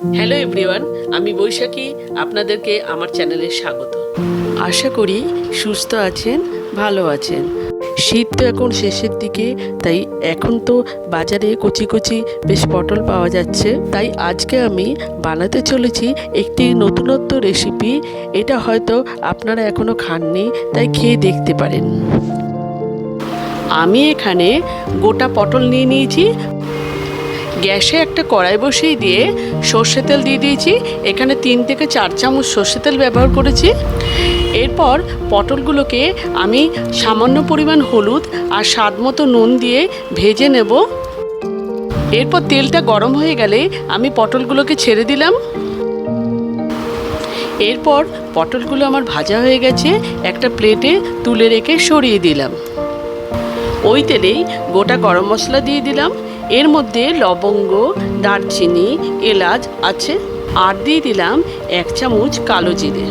Hello everyone আমি বৈশাখী, আপনাদেরকে আমার চ্যানেলে স্বাগত। আশা করি সুস্থ আছেন, ভালো আছেন। শীত তো এখন শেষের দিকে, তাই এখন তো বাজারে কচি কচি বেশ পটল পাওয়া যাচ্ছে। তাই আজকে আমি বানাতে চলেছি একটি নতুনত্ব রেসিপি এটা হয়তো আপনারা এখনও খাননি, তাই খেয়ে দেখতে পারেন। আমি এখানে গোটা পটল নিয়ে নিয়েছি গ্যাসে একটা কড়াই বসিয়ে দিয়ে সর্ষে তেল দিয়ে দিয়েছি। এখানে তিন থেকে চার চামচ সর্ষে তেল ব্যবহার করেছি। এরপর পটলগুলোকে আমি সামান্য পরিমাণ হলুদ আর স্বাদ মতো নুন দিয়ে ভেজে নেব। এরপর তেলটা গরম হয়ে গেলে আমি পটলগুলোকে ছেড়ে দিলাম। এরপর পটলগুলো আমার ভাজা হয়ে গেছে, একটা প্লেটে তুলে রেখে সরিয়ে দিলাম। ওই তেলেই গোটা গরম মশলা দিয়ে দিলাম। এর মধ্যে লবঙ্গ, দারচিনি, এলাচ আছে, আর দিয়ে দিলাম এক চামচ কালো জিরে।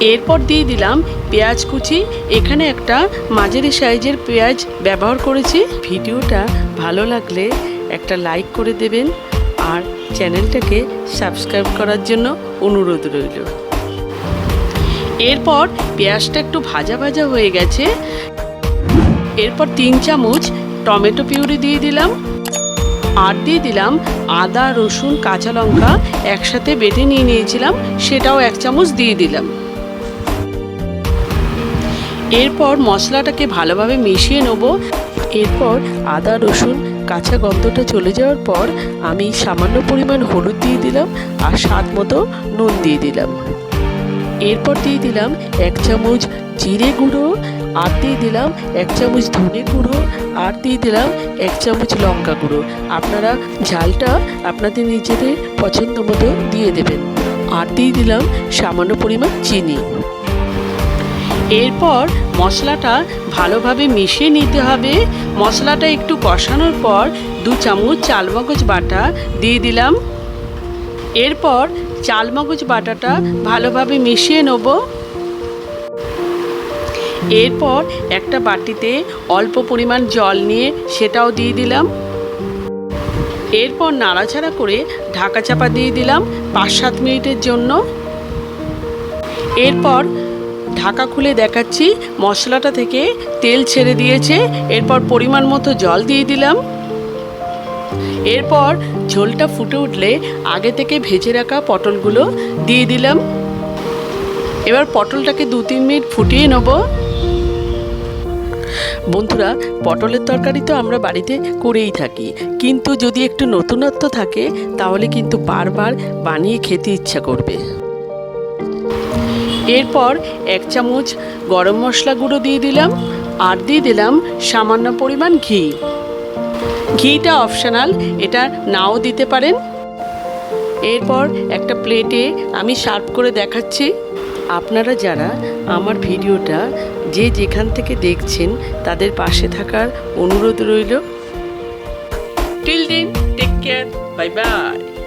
এরপর দিয়ে দিলাম পেঁয়াজ কুচি। এখানে একটা মাঝারি সাইজের পেঁয়াজ ব্যবহার করেছি। ভিডিওটা ভালো লাগলে একটা লাইক করে দেবেন আর চ্যানেলটাকে সাবস্ক্রাইব করার জন্য অনুরোধ রইল। এরপর পেঁয়াজটা একটু ভাজা ভাজা হয়ে গেছে। এরপর তিন চামচ টমেটো পিউরি দিয়ে দিলাম। আর দিয়ে দিলাম আদা, রসুন, কাঁচা লঙ্কা একসাথে বেটে নিয়ে নিয়েছিলাম, সেটাও এক চামচ দিয়ে দিলাম। এরপর মশলাটাকে ভালোভাবে মিশিয়ে নেব। এরপর আদা, রসুন, কাঁচা গন্ধটা চলে যাওয়ার পর আমি সামান্য পরিমাণ হলুদ দিয়ে দিলাম আর স্বাদ মতো নুন দিয়ে দিলাম। এরপর দিয়ে দিলাম এক চামচ জিরে গুঁড়ো, আর দিয়ে দিলাম এক চামচ ধনে গুঁড়ো, আর দিয়ে দিলাম এক চামচ লঙ্কা গুঁড়ো। আপনারা ঝালটা আপনাদের নিজেদের পছন্দ মতো দিয়ে দেবেন। আর দিয়ে দিলাম সামান্য পরিমাণ চিনি। এরপর মশলাটা ভালোভাবে মিশিয়ে নিতে হবে। মশলাটা একটু কষানোর পর দু চামচ চালমগজ বাটা দিয়ে দিলাম। এরপর চালমগজ বাটাটা ভালোভাবে মিশিয়ে নেব। এরপর একটা বাটিতে অল্প পরিমাণ জল নিয়ে সেটাও দিয়ে দিলাম। এরপর নাড়াচাড়া করে ঢাকা চাপা দিয়ে দিলাম পাঁচ সাত মিনিটের জন্য। এরপর ঢাকা খুলে দেখাচ্ছি, মশলাটা থেকে তেল ছেড়ে দিয়েছে, এরপর পরিমাণ মতো জল দিয়ে দিলাম। এরপর ঝোলটা ফুটে উঠলে আগে থেকে ভেজে রাখা পটলগুলো দিয়ে দিলাম। এবার পটলটাকে দু তিন মিনিট ফুটিয়ে নেব। বন্ধুরা, পটলের তরকারি তো আমরা বাড়িতে করেই থাকি। কিন্তু যদি একটু নতুনত্ব থাকে, তাহলে কিন্তু বারবার বানিয়ে খেতে ইচ্ছা করবে। এরপর এক চামচ গরম মশলা গুঁড়ো দিয়ে দিলাম, আর দিয়ে দিলাম সামান্য পরিমাণ ঘি। ঘিটা অপশনাল, এটা নাও দিতে পারেন। এরপর একটা প্লেটে আমি সার্ভ করে দেখাচ্ছি। আপনারা যারা আমার ভিডিওটা যে যেখান থেকে দেখছেন, তাদের পাশে থাকার অনুরোধ রইল। টিল দিন টেক কেয়ার বাই বাই